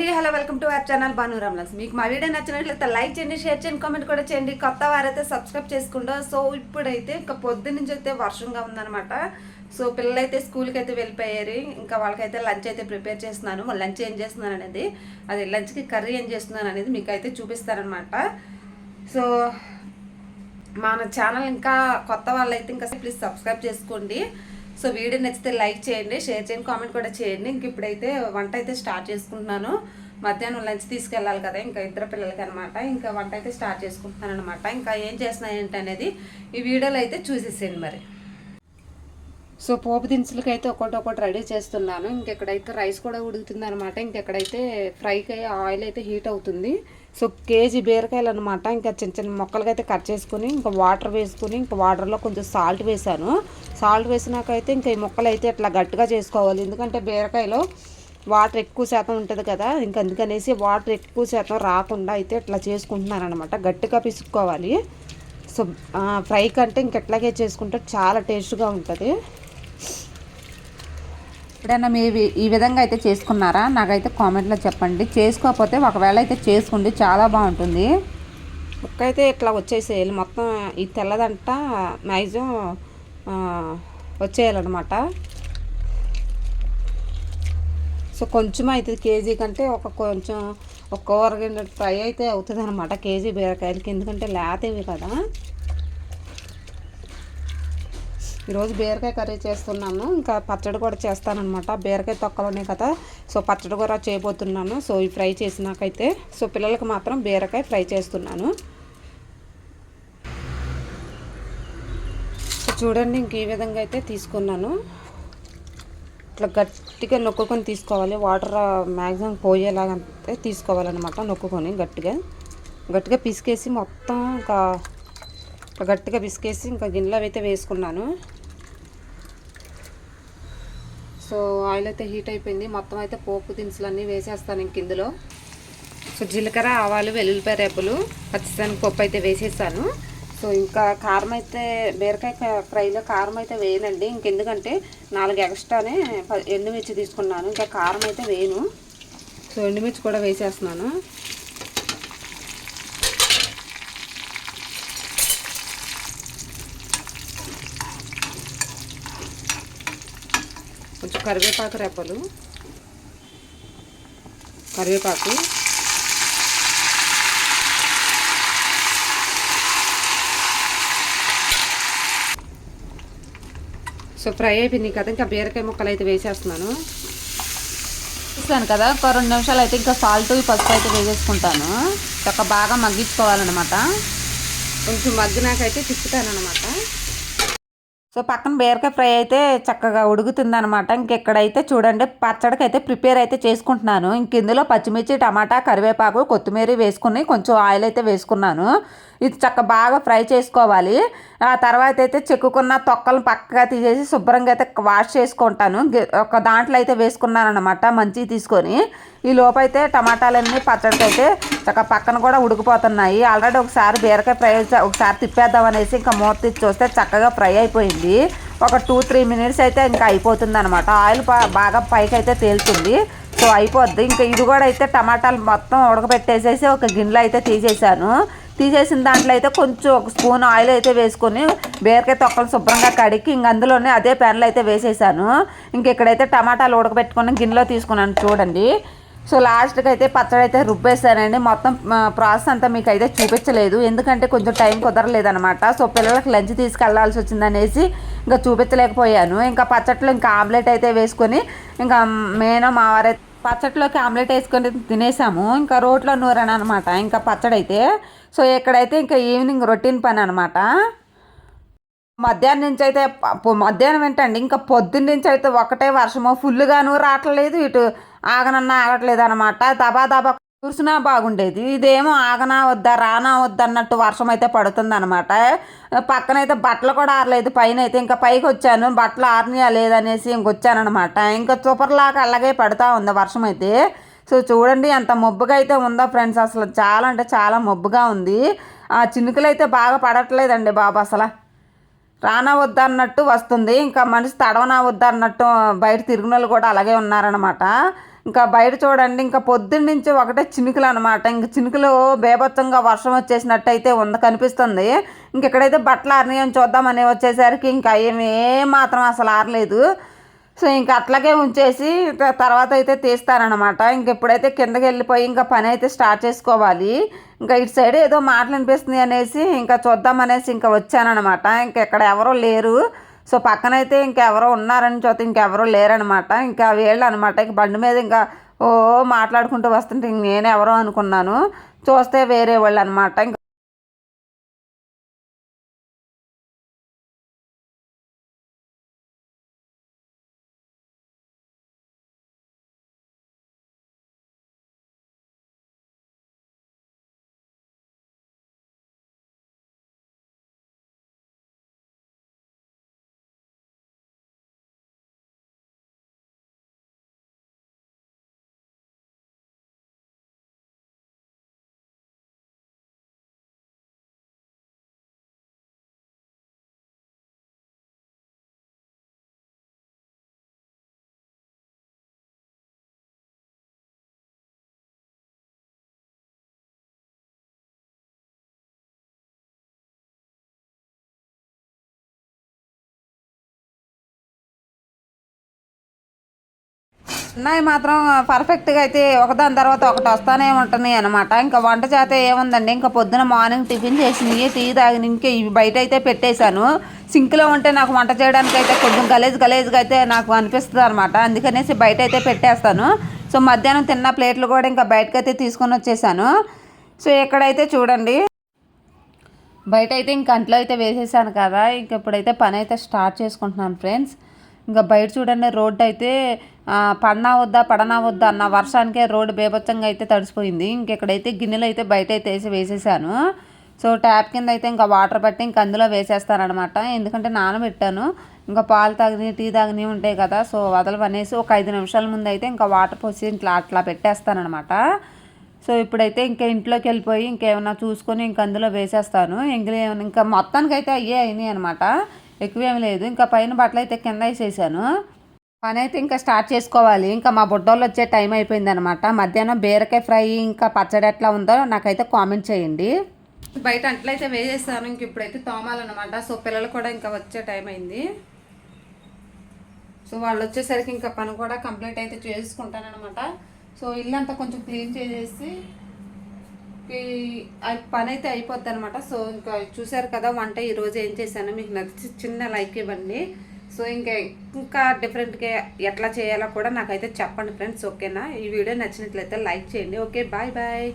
అండి hello welcome to app channel Banu రామ్లాస్ మీకు మా వీడియో నచ్చినట్లయితే లైక్ చేయండి షేర్ చేయండి కామెంట్ కూడా చేయండి. కొత్త వారైతే సబ్స్క్రైబ్ చేసుకుంటా. సో ఇప్పుడైతే ఇంకా పొద్దు నుంచి అయితే వర్షంగా ఉందన్నమాట. సో పిల్లలైతే స్కూల్కి అయితే వెళ్ళిపోయారు. ఇంకా వాళ్ళకైతే లంచ్ అయితే ప్రిపేర్ చేస్తున్నాను. లంచ్ ఏం చేస్తున్నాను అనేది అది లంచ్కి కర్రీ ఏం చేస్తున్నాను అనేది మీకు అయితే చూపిస్తారనమాట సో మన ఛానల్ ఇంకా కొత్త వాళ్ళైతే ఇంకా ప్లీజ్ సబ్స్క్రైబ్ చేసుకోండి. సో వీడియో నచ్చితే లైక్ చేయండి షేర్ చేయండి కామెంట్ కూడా చేయండి. ఇంక ఇప్పుడైతే వంట అయితే స్టార్ట్ చేసుకుంటున్నాను. మధ్యాహ్నం లంచ్ తీసుకెళ్ళాలి కదా ఇంకా ఇద్దరు పిల్లలకి అనమాట ఇంకా వంట అయితే స్టార్ట్ చేసుకుంటున్నాను అనమాట ఇంకా ఏం చేస్తున్నాయి ఏంటి అనేది ఈ వీడియోలో అయితే చూసేసేయండి మరి. సో పోపు దినుసులకి అయితే ఒకటి ఒకటి రెడీ చేస్తున్నాను. ఇంకెక్కడైతే రైస్ కూడా ఉడుకుతుంది అనమాట ఇంకెక్కడైతే ఫ్రైకి ఆయిల్ అయితే హీట్ అవుతుంది. సో కేజీ బీరకాయలు అనమాట ఇంకా చిన్న చిన్న మొక్కలకి అయితే కట్ చేసుకుని ఇంకా వాటర్ వేసుకుని ఇంకా వాటర్లో కొంచెం సాల్ట్ వేసాను. సాల్ట్ వేసినాకైతే ఇంకా ఈ మొక్కలు అయితే ఇట్లా గట్టిగా చేసుకోవాలి. ఎందుకంటే బీరకాయలో వాటర్ ఎక్కువ శాతం ఉంటుంది కదా ఇంకా అందుకనేసి వాటర్ ఎక్కువ శాతం రాకుండా అయితే ఇట్లా చేసుకుంటున్నాను అనమాట గట్టిగా పిసుక్కోవాలి. సో ఫ్రై కంటే ఇంకెట్లాగే చేసుకుంటే చాలా టేస్ట్గా ఉంటుంది. ఎప్పుడైనా మీ ఈ విధంగా అయితే చేసుకున్నారా? నాకైతే కామెంట్లో చెప్పండి. చేసుకోకపోతే ఒకవేళ అయితే చేసుకోండి చాలా బాగుంటుంది. ముక్క అయితే ఇట్లా వచ్చేసేయాలి. మొత్తం ఈ తెల్లదంట మ్యాక్సిమం వచ్చేయాలన్నమాట. సో కొంచెం అవుతుంది కేజీ కంటే ఒక కొంచెం ఒక కూరగిన ఫ్రై అయితే అవుతుంది అనమాట కేజీ బీరకాయలకి. ఎందుకంటే లేతవి కదా. ఈరోజు బీరకాయ కర్రీ చేస్తున్నాను. ఇంకా పచ్చడి కూడా చేస్తానమాట బీరకాయ తొక్కలు ఉన్నాయి కదా సో పచ్చడి కూడా చేయబోతున్నాను. సో ఈ ఫ్రై చేసినాకైతే సో పిల్లలకు మాత్రం బీరకాయ ఫ్రై చేస్తున్నాను. సో చూడండి ఇంక ఈ విధంగా అయితే తీసుకున్నాను. ఇట్లా గట్టిగా నొక్కుకొని తీసుకోవాలి. వాటర్ మ్యాక్సిమం పోయేలాగా తీసుకోవాలన్నమాట నొక్కుకొని గట్టిగా. గట్టిగా పిసికేసి మొత్తం ఇంకా గట్టిగా పిసికేసి ఇంకా గిన్నెలో అయితే వేసుకున్నాను. సో ఆయిల్ అయితే హీట్ అయిపోయింది. మొత్తం అయితే పోపు దినుసులన్నీ వేసేస్తాను ఇంక ఇందులో. సో జీలకర్ర ఆవాలు వెల్లుల్లిపాయ రేపులు పచ్చిదానికి పప్పు అయితే వేసేసాను. సో ఇంకా కారం అయితే బీరకాయ ఫ్రైలో కారం అయితే వేయనండి. ఇంకెందుకంటే నాలుగు ఎక్స్ట్రానే ఎండుమిర్చి తీసుకున్నాను. ఇంకా కారం అయితే వేయను. సో ఎండుమిర్చి కూడా వేసేస్తున్నాను. కరివేపాకు రెప్పలు కరివేపాకు సో ఫ్రై అయిపోయింది కదా ఇంకా బీరకాయ ముక్కలు అయితే వేసేస్తున్నాను. చూస్తాను కదా ఒక రెండు నిమిషాలు అయితే ఇంకా సాల్ట్ పసుపు అయితే వేసేసుకుంటాను. ఒక బాగా మగ్గించుకోవాలన్నమాట. కొంచెం మగ్గినాకైతే తిప్పుతాను అనమాట సో పక్కన బీరకాయ ఫ్రై అయితే చక్కగా ఉడుకుతుంది అనమాట ఇంకెక్కడైతే చూడండి పచ్చడికి అయితే ప్రిపేర్ అయితే చేసుకుంటున్నాను. ఇంక ఇందులో పచ్చిమిర్చి టమాటా కరివేపాకు కొత్తిమీర వేసుకుని కొంచెం ఆయిల్ అయితే వేసుకున్నాను. ఇది చక్క బాగా ఫ్రై చేసుకోవాలి. ఆ తర్వాత అయితే చెక్కుకున్న తొక్కలను పక్కగా తీసేసి శుభ్రంగా అయితే వాష్ చేసుకుంటాను. ఒక దాంట్లో అయితే వేసుకున్నాను అనమాట మంచిగా తీసుకొని. ఈ లోపైతే టమాటాలన్నీ పచ్చడికి అయితే చక్క పక్కన కూడా ఉడికిపోతున్నాయి. ఆల్రెడీ ఒకసారి బీరకాయ ఫ్రై ఒకసారి తిప్పేద్దాం అనేసి ఇంకా మూత తీసి చూస్తే చక్కగా ఫ్రై అయిపోయింది. ఒక టూ త్రీ మినిట్స్ అయితే ఇంకా అయిపోతుంది అనమాట ఆయిల్ బాగా పైకి అయితే తేలుతుంది. సో అయిపోద్ది. ఇంకా ఇది కూడా అయితే టమాటాలు మొత్తం ఉడకబెట్టేసేసి ఒక గిన్నెలో అయితే తీసేసాను. తీసేసిన దాంట్లో అయితే కొంచెం ఒక స్పూన్ ఆయిల్ అయితే వేసుకొని బీరకాయ తొక్కలు శుభ్రంగా కడిగి ఇంక అందులోనే అదే పెన్లు అయితే వేసేసాను. ఇంక ఇక్కడైతే టమాటాలు ఉడకబెట్టుకుని గిన్నెలో తీసుకున్నాను చూడండి. సో లాస్ట్కి అయితే పచ్చడి అయితే రుబ్బేసానండి మొత్తం ప్రాసెస్ అంతా మీకు అయితే చూపించలేదు. ఎందుకంటే కొంచెం టైం కుదరలేదనమాట సో పిల్లలకి లంచ్ తీసుకెళ్ళాల్సి వచ్చిందనేసి ఇంకా చూపించలేకపోయాను. ఇంకా పచ్చట్లో ఇంకా ఆమ్లెట్ అయితే వేసుకొని ఇంకా మేన మావారైతే పచ్చట్లోకి ఆమ్లెట్ వేసుకొని తినేసాము. ఇంకా రోట్లో నూరాను అనమాట ఇంకా పచ్చడి అయితే సో ఇక్కడైతే ఇంకా ఈవినింగ్ రొటీన్ పని అనమాట మధ్యాహ్నం నుంచి అయితే మధ్యాహ్నం ఏంటండి? ఇంకా పొద్దున్న నుంచి అయితే ఒకటే వర్షము. ఫుల్గాను రావట్లేదు. ఇటు ఆగనన్నా ఆగట్లేదు అనమాట దబా దబా బాగుండేది. ఇదేమో ఆగనా వద్దా రానా వద్దా అన్నట్టు వర్షం అయితే పడుతుంది అనమాట పక్కనైతే బట్టలు కూడా ఆరలేదు. పైన అయితే ఇంకా పైకి వచ్చాను. బట్టలు ఆరినియా లేదనేసి ఇంకొచ్చానమాట ఇంకా చూపర్లాగా అలాగే పడుతూ ఉంది వర్షం అయితే. సో చూడండి ఎంత మొబ్బుగా అయితే ఉందో ఫ్రెండ్స్. అసలు చాలా అంటే చాలా మొబ్బుగా ఉంది. ఆ చినుకులు అయితే బాగా పడట్లేదండి బాబు అసలు. రానా వద్దన్నట్టు వస్తుంది. ఇంకా మనిషి తడవనా వద్దన్నట్టు బయట తిరిగిన కూడా అలాగే ఉన్నారనమాట ఇంకా బయట చూడండి ఇంకా పొద్దున్న నుంచి ఒకటే చినుకులు అనమాట ఇంక చినుకులు బేభత్సంగా వర్షం వచ్చేసినట్టయితే ఉంది కనిపిస్తుంది. ఇంక ఇక్కడైతే బట్టలు ఆరినాయని చూద్దామని వచ్చేసరికి ఇంకా ఏమి మాత్రం అసలు ఆరలేదు. సో ఇంకా అట్లాగే ఉంచేసి తర్వాత అయితే తీస్తారనమాట ఇంక ఇప్పుడైతే కిందకి వెళ్ళిపోయి ఇంకా పని అయితే స్టార్ట్ చేసుకోవాలి. ఇంకా ఇటు సైడ్ ఏదో మాటలు అనిపిస్తుంది అనేసి ఇంకా చూద్దామనేసి ఇంకా వచ్చానమాట ఇంకా ఇక్కడ ఎవరో లేరు. సో పక్కనైతే ఇంకెవరో ఉన్నారని చూస్తే ఇంకెవరో లేరనమాట ఇంకా వీళ్ళు అనమాట ఇంక బండి మీద ఇంకా ఓ మాట్లాడుకుంటూ వస్తుంటే ఇంక నేను ఎవరో అనుకున్నాను. చూస్తే వేరే వాళ్ళు అనమాట ఉన్నాయి అన్నయ్య మాత్రం పర్ఫెక్ట్గా అయితే ఒకదాని తర్వాత ఒకటి వస్తానే ఉంటున్నాయి అనమాట ఇంకా వంట చేత ఏముందండి? ఇంకా పొద్దున మార్నింగ్ టిఫిన్ చేసినవి టీ తాగిన ఇంకా ఇవి బయట అయితే పెట్టేశాను. సింక్లో ఉంటే నాకు వంట చేయడానికి అయితే కొంచెం గలేజ్ గలేజ్గా అయితే నాకు అనిపిస్తుంది అనమాట అందుకనేసి బయట అయితే పెట్టేస్తాను. సో మధ్యాహ్నం తిన్న ప్లేట్లు కూడా ఇంకా బయటకైతే తీసుకొని వచ్చేసాను. సో ఇక్కడైతే చూడండి. బయట అయితే ఇంక అంట్లో అయితే వేసేసాను కదా. ఇంక ఇప్పుడైతే పని అయితే స్టార్ట్ చేసుకుంటున్నాను ఫ్రెండ్స్ ఇంకా బయట చూడండి రోడ్డు అయితే పడనా వద్దా పడనా వద్దా అన్న వర్షానికే రోడ్డు బేభత్సంగా అయితే తడిసిపోయింది. ఇంకెక్కడైతే గిన్నెలు అయితే బయట అయితే వేసి వేసేసాను. సో ట్యాప్ కింద అయితే ఇంకా వాటర్ పట్టి ఇంక అందులో వేసేస్తానమాట ఎందుకంటే నానబెట్టాను. ఇంకా పాలు తాగిని టీ తాగిని ఉంటాయి కదా సో వదలవనేసి ఒక ఐదు నిమిషాల ముందు అయితే ఇంకా వాటర్ పోసి ఇట్లా అట్లా పెట్టేస్తానమాట సో ఇప్పుడైతే ఇంకా ఇంట్లోకి వెళ్ళిపోయి ఇంకేమైనా చూసుకొని ఇంక అందులో వేసేస్తాను. ఇంకా ఇంకా మొత్తానికి అయితే అయ్యే అయినాయి అనమాట ఎక్కువేం లేదు. ఇంకా పైన బట్టలు అయితే కింద వేసేసాను. పని అయితే ఇంకా స్టార్ట్ చేసుకోవాలి. ఇంకా మా బుడ్డోళ్ళు వచ్చే టైం అయిపోయింది అనమాట మధ్యాహ్నం బీరకాయ ఫ్రై ఇంకా పచ్చడి ఎట్లా ఉందో నాకైతే కామెంట్ చేయండి. బయట అంట్లయితే వేసేస్తాను ఇంక ఇప్పుడైతే తోమాలన్నమాట. సో పిల్లలు కూడా ఇంకా వచ్చే టైం అయింది. సో వాళ్ళు వచ్చేసరికి ఇంకా పని కూడా కంప్లీట్ అయితే చేసుకుంటానమాట సో ఇల్లు అంతా కొంచెం క్లీన్ చేసేసి పని అయితే అయిపోద్ది అనమాట సో ఇంకా చూసారు కదా వంట ఈరోజు ఏం చేశాను మీకు నచ్చి చిన్న లైక్ ఇవ్వండి. సో ఇంకా ఇంకా డిఫరెంట్గా ఎట్లా చేయాలో కూడా నాకైతే చెప్పండి ఫ్రెండ్స్ ఓకేనా? ఈ వీడియో నచ్చినట్లయితే లైక్ చేయండి. Okay bye bye.